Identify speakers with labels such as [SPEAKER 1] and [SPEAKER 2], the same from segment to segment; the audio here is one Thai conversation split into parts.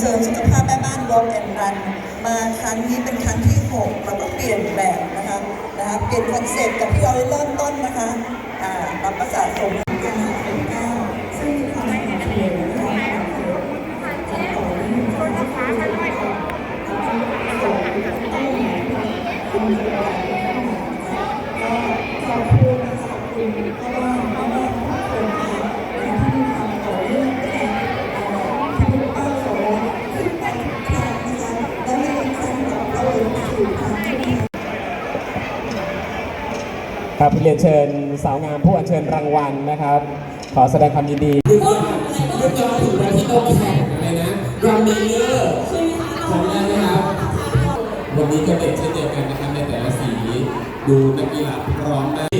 [SPEAKER 1] เสริมสุขภาพแม่บ้านวอลแอนด์รันมาครั้งนี้เป็นครั้งที่6เราก็เปลี่ยนแบบนะคะนะคะเปลี่ยนคอนเซ็ปต์กับที่เราเริ่มต้นนะคะอ่าปรับประสาทสม เรี
[SPEAKER 2] ยนเชิญสาวงามผู้อัญเชิญรางวัลนะครับ ขอแสดงความยินดี
[SPEAKER 3] คือคยุคย้อนถึงประเทศโอแข
[SPEAKER 1] กอะ
[SPEAKER 3] ไรนะ
[SPEAKER 1] รา
[SPEAKER 3] มเเยอร์จำได้
[SPEAKER 1] ไหมค
[SPEAKER 3] รับ
[SPEAKER 4] วันนี้ก็
[SPEAKER 3] เด็
[SPEAKER 4] กเช่นเดี
[SPEAKER 1] ยว
[SPEAKER 5] กันนะ
[SPEAKER 3] ครับในแต่
[SPEAKER 6] ละสี
[SPEAKER 3] ดูนั
[SPEAKER 7] กกี
[SPEAKER 3] ฬาพร้อมได้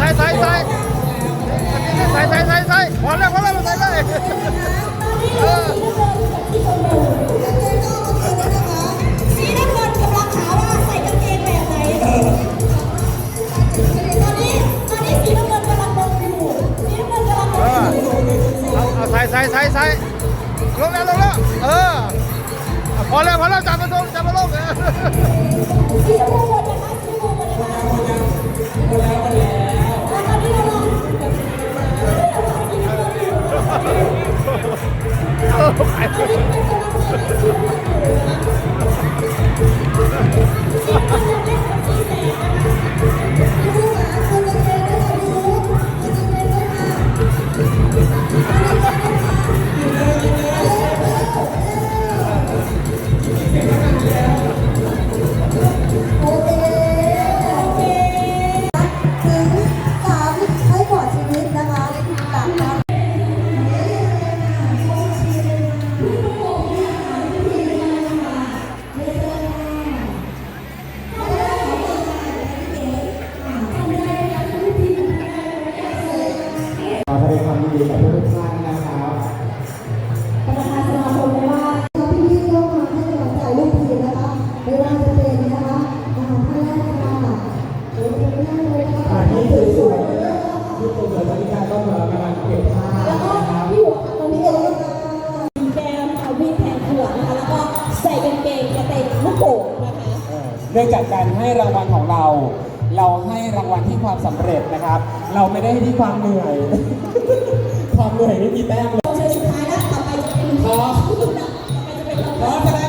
[SPEAKER 6] ใส่
[SPEAKER 3] ใส่
[SPEAKER 6] ใส่ใส่ใส่ใส่ใส่พอแล้วพอแล้วใส่เลย
[SPEAKER 3] เออ
[SPEAKER 6] ใส่ใส่ใส่ใส่ลงแล้วลงแล้วเออพอแล้วพอแล้วจับมาลงจับมาลงเออ
[SPEAKER 3] oh my god เอ่อกำลัง
[SPEAKER 1] เก็บผ้า
[SPEAKER 3] แล้วก็
[SPEAKER 1] นะครับ
[SPEAKER 3] พี่หัวตอนนี้เราก็แก้มเอาวิ่งแทนขวนะคะแล้วก็ใส่กางเกงกระเตงลูกโป่งนะคะ
[SPEAKER 1] เออเนื่องจากการให้รางวัลของเรา เราให้รางวัลที่ความสำเร็จนะครับ เราไม่ได้ให้ที่ความเหนื่อย ความเหนื่อยไม่มีแต้มเลย
[SPEAKER 3] เชิญสุดท้ายแล้วต่อไปจะเป็น
[SPEAKER 1] ขอ
[SPEAKER 3] ต่อไปจะเป็น
[SPEAKER 1] ขอแสด